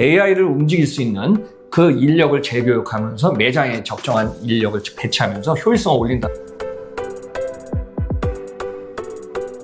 AI를 움직일 수 있는 그 인력을 재교육하면서 매장에 적정한 인력을 배치하면서 효율성을 올린다.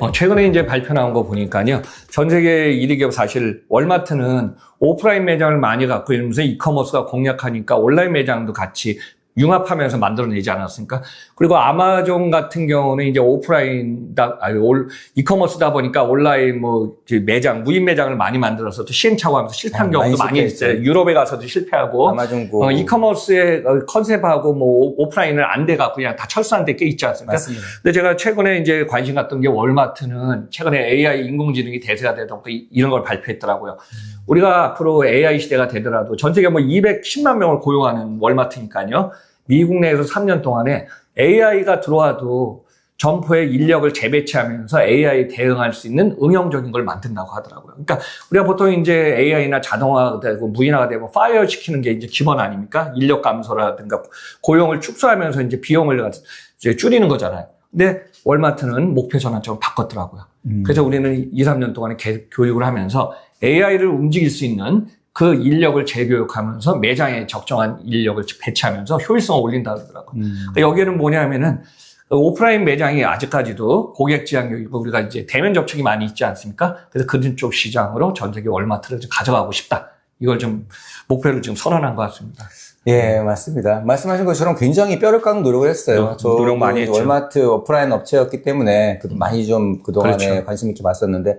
어, 최근에 이제 발표 나온 거 보니까요. 전 세계 1위 기업 사실 월마트는 오프라인 매장을 많이 갖고 있면서 이커머스가 공략하니까 온라인 매장도 같이 융합하면서 만들어내지 않았습니까? 그리고 아마존 같은 경우는 이제 오프라인 다, 아니, 올, 이커머스다 보니까 온라인 뭐 매장, 무인 매장을 많이 만들어서 또 시행착오하면서 실패한 아, 경우도 많이. 있어요. 유럽에 가서도 실패하고. 아마존 고 어, 이커머스의 어, 컨셉하고 뭐 오- 오프라인을 안 돼갖고 그냥 다 철수한 데 꽤 있지 않습니까? 맞습니다. 근데 제가 최근에 이제 관심 갔던 게 월마트는 최근에 AI 인공지능이 대세가 되던 그 이- 이런 걸 발표했더라고요. 우리가 앞으로 AI 시대가 되더라도 전 세계 뭐 210만 명을 고용하는 월마트니까요. 미국 내에서 3년 동안에 AI가 들어와도 점포에 인력을 재배치하면서 AI 대응할 수 있는 응용적인 걸 만든다고 하더라고요. 그러니까 우리가 보통 이제 AI나 자동화가 되고 무인화가 되고 파이어 시키는 게 이제 기본 아닙니까? 인력 감소라든가 고용을 축소하면서 이제 비용을 이제 줄이는 거잖아요. 근데 월마트는 목표 전환점을 바꿨더라고요. 음. 그래서 우리는 2, 3년 동안에 계속 교육을 하면서 AI를 움직일 수 있는 그 인력을 재교육하면서 매장에 적정한 인력을 배치하면서 효율성을 올린다 그러더라고요. 음. 그러니까 여기에는 뭐냐면은 오프라인 매장이 아직까지도 고객 지향적이고 우리가 이제 대면 접촉이 많이 있지 않습니까? 그래서 그쪽 시장으로 전 세계 월마트를 좀 가져가고 싶다. 이걸 좀 목표를 지금 선언한 것 같습니다. 예, 맞습니다. 말씀하신 것처럼 굉장히 뼈를 깎는 노력을 했어요. 노- 노력 많이 했죠. 월마트 오프라인 업체였기 때문에 그 많이 좀 그동안에 그렇죠. 관심 있게 봤었는데,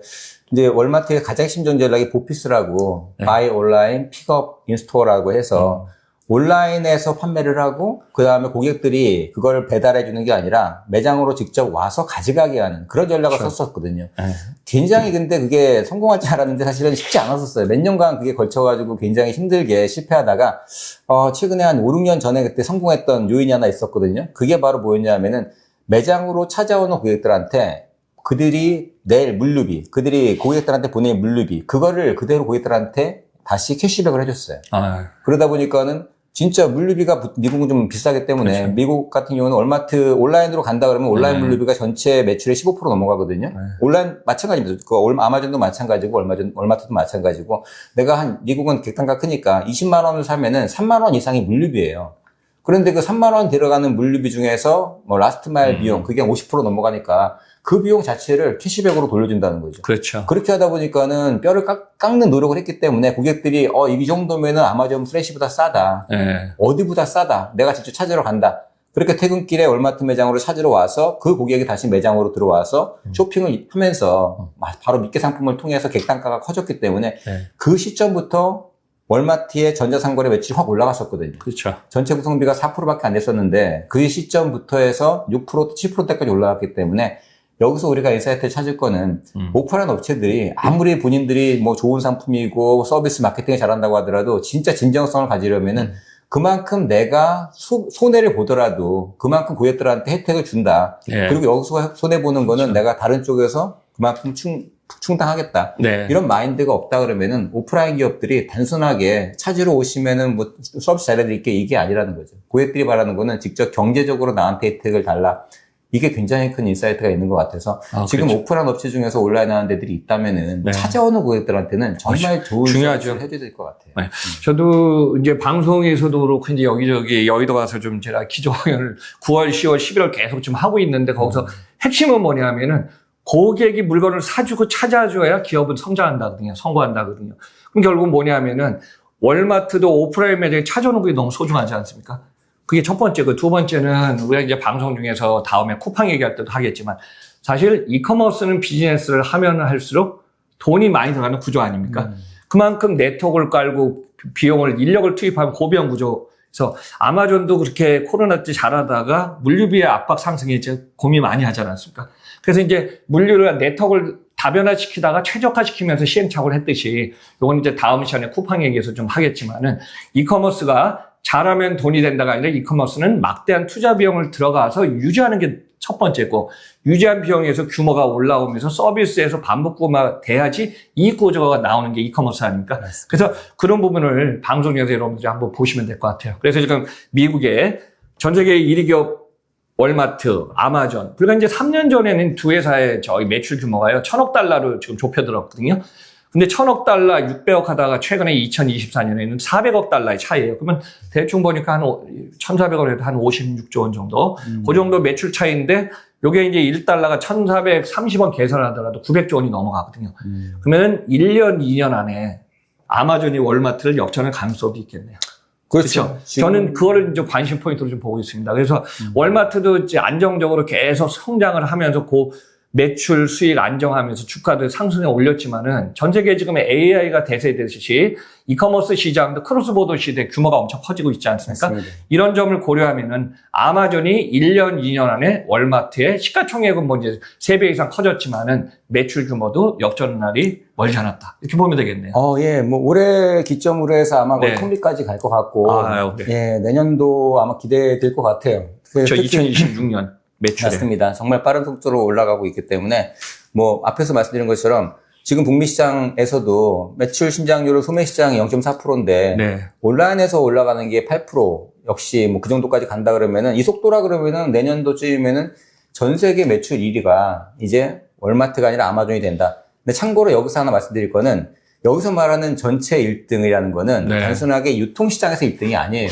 이제 월마트의 가장 심정 전략이 보피스라고, 네. 바이 온라인, 픽업 인스토어라고 해서, 음. 온라인에서 판매를 하고, 그 다음에 고객들이 그걸 배달해 주는 게 아니라 매장으로 직접 와서 가져가게 하는 그런 전략을 그렇죠. 썼었거든요. 네. 굉장히 근데 그게 성공할 줄 알았는데 사실은 쉽지 않았었어요. 몇 년간 그게 걸쳐가지고 굉장히 힘들게 실패하다가, 어, 최근에 한 5, 6년 전에 그때 성공했던 요인이 하나 있었거든요. 그게 바로 뭐였냐면은 매장으로 찾아오는 고객들한테 그들이 낼 물류비, 그들이 고객들한테 보낼 물류비, 그거를 그대로 고객들한테 다시 캐시백을 해줬어요. 아, 그러다 보니까는 진짜 물류비가 부- 미국은 좀 비싸기 때문에 그렇죠. 미국 같은 경우는 월마트 온라인으로 간다 그러면 온라인 네. 물류비가 전체 매출의 15% 넘어가거든요. 온라인 마찬가지입니다. 그 얼- 아마존도 마찬가지고 얼마 전 월마트도 마찬가지고 내가 한 미국은 객단가 크니까 20만 원을 사면은 3만 원 이상이 물류비예요. 그런데 그 3만 원 들어가는 물류비 중에서 뭐 라스트 마일 음. 비용 그게 한50% 넘어가니까 그 비용 자체를 캐시백으로 돌려준다는 거죠. 그렇죠. 그렇게 하다 보니까는 뼈를 깎, 는 노력을 했기 때문에 고객들이 어, 이 정도면은 아마존 프레시보다 싸다. 예. 어디보다 싸다. 내가 직접 찾으러 간다. 그렇게 퇴근길에 월마트 매장으로 찾으러 와서 그 고객이 다시 매장으로 들어와서 음. 쇼핑을 하면서 마- 바로 미끼 상품을 통해서 객단가가 커졌기 때문에 네. 그 시점부터 월마트의 전자상거래 매출이 확 올라갔었거든요. 그렇죠. 전체 구성비가 4%밖에 안 됐었는데 그 시점부터 해서 6% 7%대까지 올라갔기 때문에 여기서 우리가 인사이트를 찾을 거는 음. 오프라인 업체들이 아무리 본인들이 뭐 좋은 상품이고 서비스 마케팅을 잘한다고 하더라도 진짜 진정성을 가지려면은 음. 그만큼 내가 소, 손해를 보더라도 그만큼 고객들한테 혜택을 준다. 예. 그리고 여기서 손해 보는 거는 내가 다른 쪽에서 그만큼 충, 충당하겠다. 네. 이런 마인드가 없다 그러면은 오프라인 기업들이 단순하게 찾으러 오시면은 뭐 서비스 잘해드릴게 이게 아니라는 거죠. 고객들이 바라는 거는 직접 경제적으로 나한테 혜택을 달라. 이게 굉장히 큰 인사이트가 있는 것 같아서 아, 지금 그렇죠. 오프라인 업체 중에서 온라인 하는 데들이 있다면은 네. 찾아오는 고객들한테는 정말 좋은 중요하죠. 해줘야 될 것 같아요. 네. 저도 이제 방송에서도 그렇고 이제 여기저기 여의도 가서 좀 제가 기조 공연을 9월, 10월, 11월 계속 좀 하고 있는데 거기서 핵심은 뭐냐면은 고객이 물건을 사주고 찾아줘야 기업은 성장한다거든요. 성공한다거든요. 그럼 결국 뭐냐면은 월마트도 오프라인 매장에 찾아오는 게 너무 소중하지 않습니까? 그게 첫 번째고 두 번째는 우리가 이제 방송 중에서 다음에 쿠팡 얘기할 때도 하겠지만 사실 이커머스는 비즈니스를 하면 할수록 돈이 많이 들어가는 구조 아닙니까? 그만큼 네트워크를 깔고 비- 비용을 인력을 투입하면 고비용 구조에서 아마존도 그렇게 코로나 때 잘하다가 물류비의 압박 상승에 이제 고민 많이 하지 않았습니까? 그래서 이제 물류를 네트워크를 다변화시키다가 최적화시키면서 시행착오를 했듯이 이건 이제 다음 시간에 쿠팡 얘기에서 좀 하겠지만은 이커머스가 잘하면 돈이 된다가 아니라 이커머스는 막대한 투자 비용을 들어가서 유지하는 게 첫 번째고 유지한 비용에서 규모가 올라오면서 서비스에서 반복 구마 돼야지 이익 구조가 나오는 게 이커머스 아닙니까? 그래서 그런 부분을 방송 중에서 여러분들이 한번 보시면 될 것 같아요. 그래서 지금 미국의 전 세계 1위 기업 월마트, 아마존. 불과 이제 3년 전에는 두 회사의 저희 매출 규모가요, 천억 달러로 지금 좁혀들었거든요. 근데 천억 달러, 600억 하다가 최근에 2024년에는 400억 달러의 차이예요. 그러면 대충 보니까 한 1,400억 해도 한 56조 원 정도. 그 정도 매출 차이인데 요게 이제 1달러가 1,430원 계산하더라도 900조 원이 넘어가거든요. 음. 그러면은 1년, 2년 안에 아마존이 월마트를 역전할 가능성도 있겠네요. 그렇죠. 지금- 저는 그거를 이제 관심 포인트로 좀 보고 있습니다. 그래서 음. 월마트도 이제 안정적으로 계속 성장을 하면서 그 매출 수익 안정하면서 주가도 상승에 올렸지만은 전 세계 지금 AI가 대세되듯이 이커머스 시장도 크로스보더 시대 규모가 엄청 커지고 있지 않습니까? 맞습니다. 이런 점을 고려하면은 아마존이 1년, 2년 안에 월마트의 시가총액은 뭐 이제 3배 이상 커졌지만은 매출 규모도 역전 날이 멀지 않았다. 이렇게 보면 되겠네요. 어, 예, 뭐 올해 기점으로 해서 아마 거의 네. 통리까지 갈 것 같고, 아, 네. 예, 내년도 아마 기대될 것 같아요. 그저 특히- 2026년 매출에. 맞습니다. 정말 빠른 속도로 올라가고 있기 때문에 뭐 앞에서 말씀드린 것처럼 지금 북미 시장에서도 매출 신장률은 소매 시장이 0.4%인데 네. 온라인에서 올라가는 게 8% 역시 뭐 그 정도까지 간다 그러면은 이 속도라 그러면은 내년도쯤이면은 전 세계 매출 1위가 이제 월마트가 아니라 아마존이 된다. 근데 참고로 여기서 하나 말씀드릴 거는 여기서 말하는 전체 1등이라는 거는 네. 단순하게 유통시장에서 1등이 아니에요.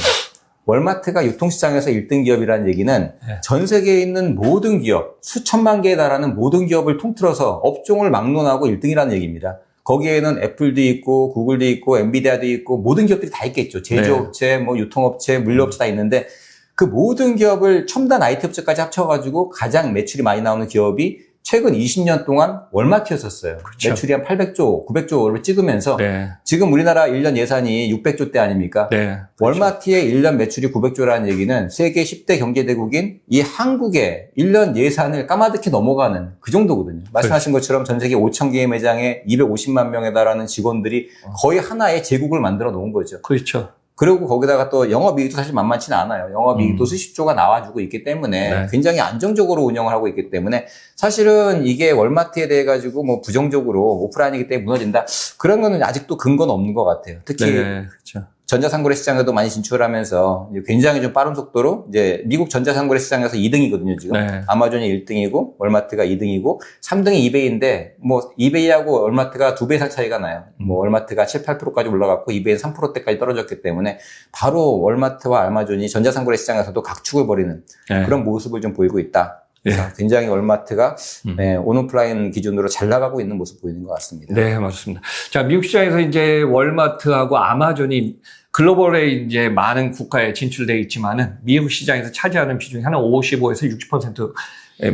월마트가 유통시장에서 1등 기업이라는 얘기는 네. 전 세계에 있는 모든 기업, 수천만 개에 달하는 모든 기업을 통틀어서 업종을 막론하고 1등이라는 얘기입니다. 거기에는 애플도 있고, 구글도 있고, 엔비디아도 있고, 모든 기업들이 다 있겠죠. 제조업체, 뭐 유통업체, 물류업체 다 있는데, 그 모든 기업을 첨단 IT 업체까지 합쳐가지고 가장 매출이 많이 나오는 기업이 최근 20년 동안 월마트였었어요. 그렇죠. 매출이 한 800조, 900조를 찍으면서 네. 지금 우리나라 1년 예산이 600조 대 아닙니까? 네. 월마트의 1년 매출이 900조라는 얘기는 세계 10대 경제대국인 이 한국의 1년 예산을 까마득히 넘어가는 그 정도거든요. 말씀하신 것처럼 전 세계 5천 개의 매장에 250만 명에 달하는 직원들이 거의 하나의 제국을 만들어 놓은 거죠. 그렇죠. 그리고 거기다가 또 영업이익도 사실 만만치는 않아요. 영업이익도 음. 수십 조가 나와주고 있기 때문에 네. 굉장히 안정적으로 운영을 하고 있기 때문에 사실은 이게 월마트에 대해 가지고 뭐 부정적으로 오프라인이기 때문에 무너진다. 그런 거는 아직도 근거는 없는 것 같아요. 특히 네. 그렇죠. 전자상거래 시장에도 많이 진출하면서 굉장히 좀 빠른 속도로 이제 미국 전자상거래 시장에서 2등이거든요, 지금. 네. 아마존이 1등이고 월마트가 2등이고 3등이 이베이인데 뭐 이베이하고 월마트가 두 배 이상 차이가 나요. 뭐 월마트가 7, 8%까지 올라갔고 이베이는 3%대까지 떨어졌기 때문에 바로 월마트와 아마존이 전자상거래 시장에서도 각축을 벌이는 네. 그런 모습을 좀 보이고 있다. 예. 굉장히 월마트가 음. 네, 온오프라인 기준으로 잘 나가고 있는 모습 보이는 것 같습니다. 네, 맞습니다. 자, 미국 시장에서 이제 월마트하고 아마존이 글로벌에 이제 많은 국가에 진출되어 있지만은 미국 시장에서 차지하는 비중이 한 55에서 60%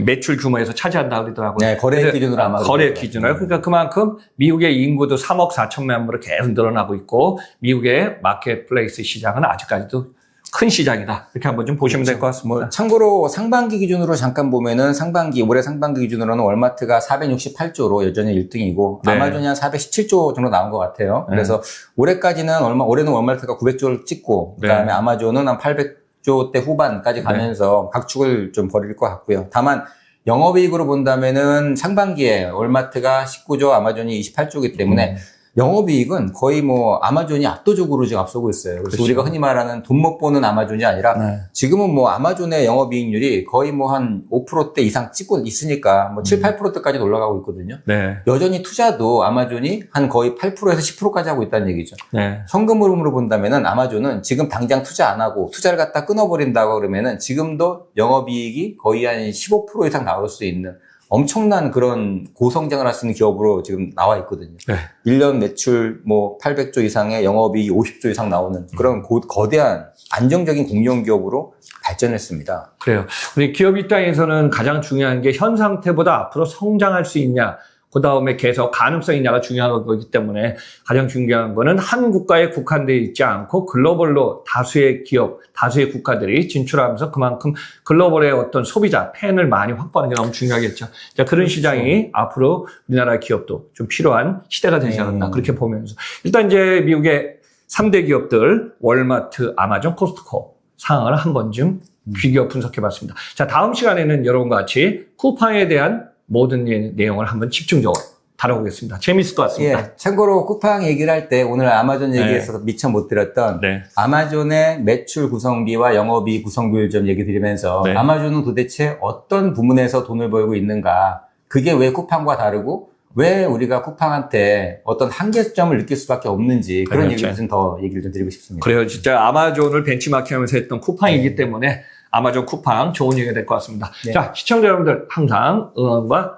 매출 규모에서 차지한다 그러더라고요. 네, 거래 기준으로 아마 거래 기준으로. 거예요. 그러니까 그만큼 미국의 인구도 3억 4천만 명으로 계속 늘어나고 있고 미국의 마켓플레이스 시장은 아직까지도 큰 시장이다. 이렇게 한번 좀 보시면 될 것 같습니다. 뭐 참고로 상반기 기준으로 잠깐 보면은 상반기 올해 상반기 기준으로는 월마트가 468조로 여전히 1등이고 네. 아마존이 한 417조 정도 나온 것 같아요. 네. 그래서 올해까지는 얼마 올해는 월마트가 900조를 찍고 네. 그다음에 아마존은 한 800조 대 후반까지 가면서 각축을 좀 벌일 것 같고요. 다만 영업이익으로 본다면은 상반기에 월마트가 19조, 아마존이 28조이기 때문에 음. 영업이익은 거의 뭐 아마존이 압도적으로 지금 앞서고 있어요. 그래서 그렇죠. 우리가 흔히 말하는 돈 못 버는 아마존이 아니라 네. 지금은 뭐 아마존의 영업이익률이 거의 뭐 한 5%대 이상 찍고 있으니까 뭐 7, 8%대까지 올라가고 있거든요. 네. 여전히 투자도 아마존이 한 거의 8%에서 10%까지 하고 있다는 얘기죠. 네. 현금 흐름으로 본다면은 아마존은 지금 당장 투자 안 하고 투자를 갖다 끊어버린다고 그러면은 지금도 영업이익이 거의 한 15% 이상 나올 수 있는 엄청난 그런 고성장을 할 수 있는 기업으로 지금 나와 있거든요. 네. 1년 매출 뭐 800조 이상의 영업이익이 50조 이상 나오는 그런 고- 거대한 안정적인 공룡 기업으로 발전했습니다. 그래요. 우리 기업 입장에서는 가장 중요한 게 현 상태보다 앞으로 성장할 수 있냐, 그 다음에 계속 가능성 있냐가 중요한 거기 때문에 가장 중요한 거는 한 국가에 국한되어 있지 않고 글로벌로 다수의 기업, 다수의 국가들이 진출하면서 그만큼 글로벌의 어떤 소비자, 팬을 많이 확보하는 게 너무 중요하겠죠. 자, 그런 시장이 앞으로 우리나라 기업도 좀 필요한 시대가 되지 않았나, 음. 그렇게 보면서. 일단 이제 미국의 3대 기업들, 월마트, 아마존, 코스트코 상황을 한 번쯤 비교 분석해 봤습니다. 자, 다음 시간에는 여러분과 같이 쿠팡에 대한 모든 예- 내용을 한번 집중적으로 다뤄보겠습니다. 재밌을 것 같습니다. 예, 참고로 쿠팡 얘기를 할 때 오늘 아마존 네. 얘기에서 미처 못 드렸던 네. 아마존의 매출 구성비와 영업이익 구성비를 좀 얘기 드리면서 네. 아마존은 도대체 어떤 부문에서 돈을 벌고 있는가 그게 왜 쿠팡과 다르고 왜 우리가 쿠팡한테 어떤 한계점을 느낄 수밖에 없는지 그런 그렇죠. 얘기를 좀 더 얘기를 좀 드리고 싶습니다. 그래요. 진짜 아마존을 벤치마킹하면서 했던 쿠팡이기 때문에 아마존 쿠팡 좋은 얘기가 될 것 같습니다. 네. 자, 시청자 여러분들 항상 응원과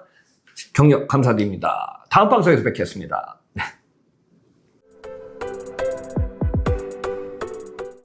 격려 감사드립니다. 다음 방송에서 뵙겠습니다.